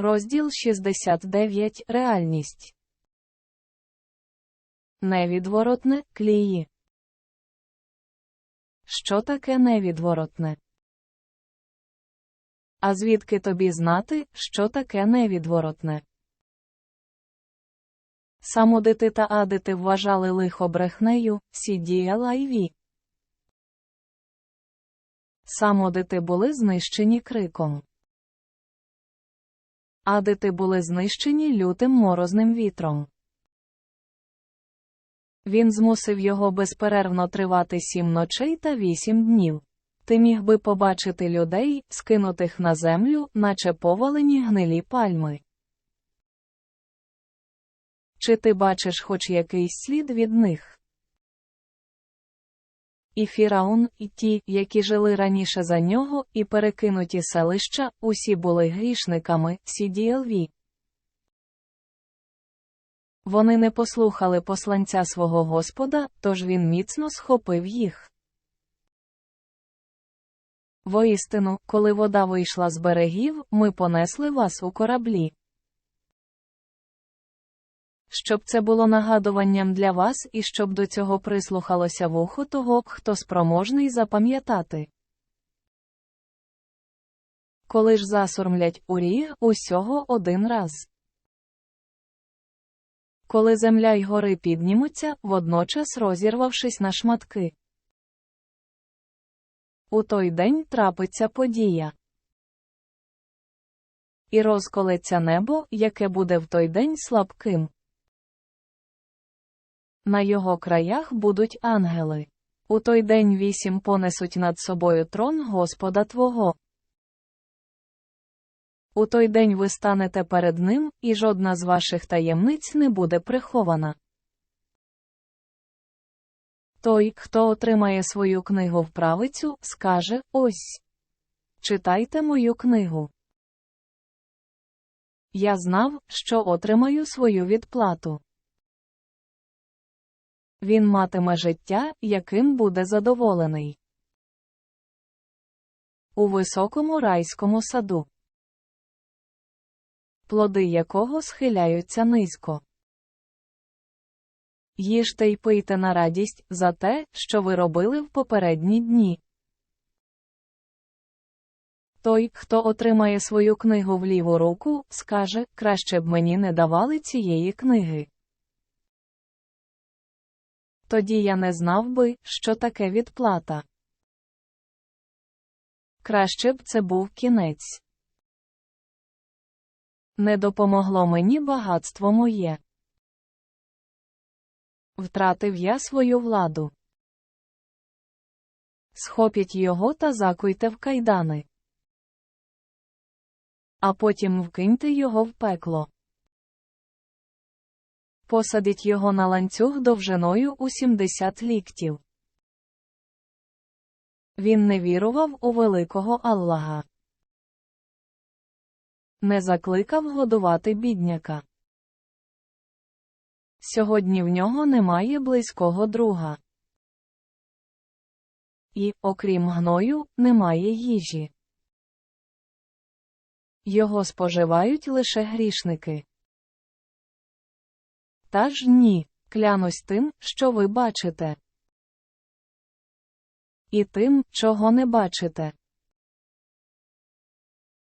Розділ 69 Реальність. Невідворотне клії. Що таке невідворотне? А звідки тобі знати, що таке невідворотне? Самодити та адити вважали лихо брехнею, CDLIV. Самодити були знищені криком. Адити були знищені лютим морозним вітром. Він змусив його безперервно тривати сім ночей та вісім днів. Ти міг би побачити людей, скинутих на землю, наче повалені гнилі пальми. Чи ти бачиш хоч якийсь слід від них? І Фіраун, і ті, які жили раніше за нього, і перекинуті селища, усі були грішниками, CDLV. Вони не послухали посланця свого Господа, тож він міцно схопив їх. Воістину, коли вода вийшла з берегів, ми понесли вас у кораблі. Щоб це було нагадуванням для вас і щоб до цього прислухалося вухо того, хто спроможний запам'ятати. Коли ж засурмлять урі, усього один раз. Коли земля й гори піднімуться, водночас розірвавшись на шматки. У той день трапиться подія. І розколеться небо, яке буде в той день слабким. На його краях будуть ангели. У той день вісім понесуть над собою трон Господа Твого. У той день ви станете перед ним, і жодна з ваших таємниць не буде прихована. Той, хто отримає свою книгу в правицю, скаже Ось. Читайте мою книгу. Я знав, що отримаю свою відплату. Він матиме життя, яким буде задоволений. У високому райському саду, плоди якого схиляються низько. Їжте й пийте на радість за те, що ви робили в попередні дні. Той, хто отримає свою книгу в ліву руку, скаже краще б мені не давали цієї книги. Тоді я не знав би, що таке відплата. Краще б це був кінець. Не допомогло мені багатство моє. Втратив я свою владу. Схопіть його та закуйте в кайдани. А потім вкиньте його в пекло. Посадіть його на ланцюг довжиною у 70 ліктів. Він не вірував у великого Аллаха. Не закликав годувати бідняка. Сьогодні в нього немає близького друга. І, окрім гною, немає їжі. Його споживають лише грішники. Та ж ні, клянусь тим, що ви бачите. І тим, чого не бачите.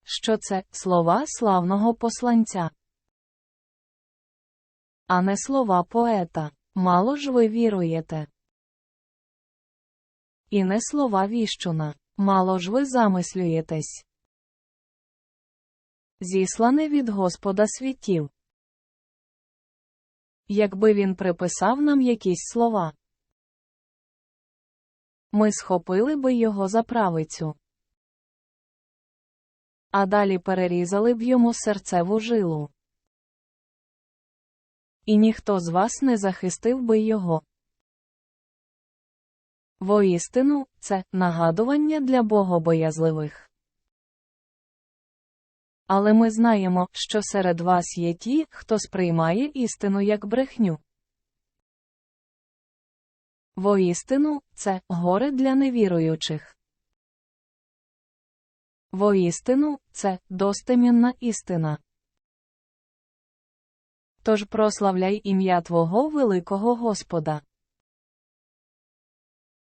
Що це слова славного посланця, а не слова поета. Мало ж ви віруєте. І не слова віщуна. Мало ж ви замислюєтесь. Зіслане від Господа світів. Якби він приписав нам якісь слова, ми схопили би його за правицю, а далі перерізали б йому серцеву жилу. І ніхто з вас не захистив би його. Воістину, це нагадування для богобоязливих. Але ми знаємо, що серед вас є ті, хто сприймає істину як брехню. Воістину, це горе для невіруючих. Воістину, це достемінна істина. Тож прославляй ім'я Твого великого Господа.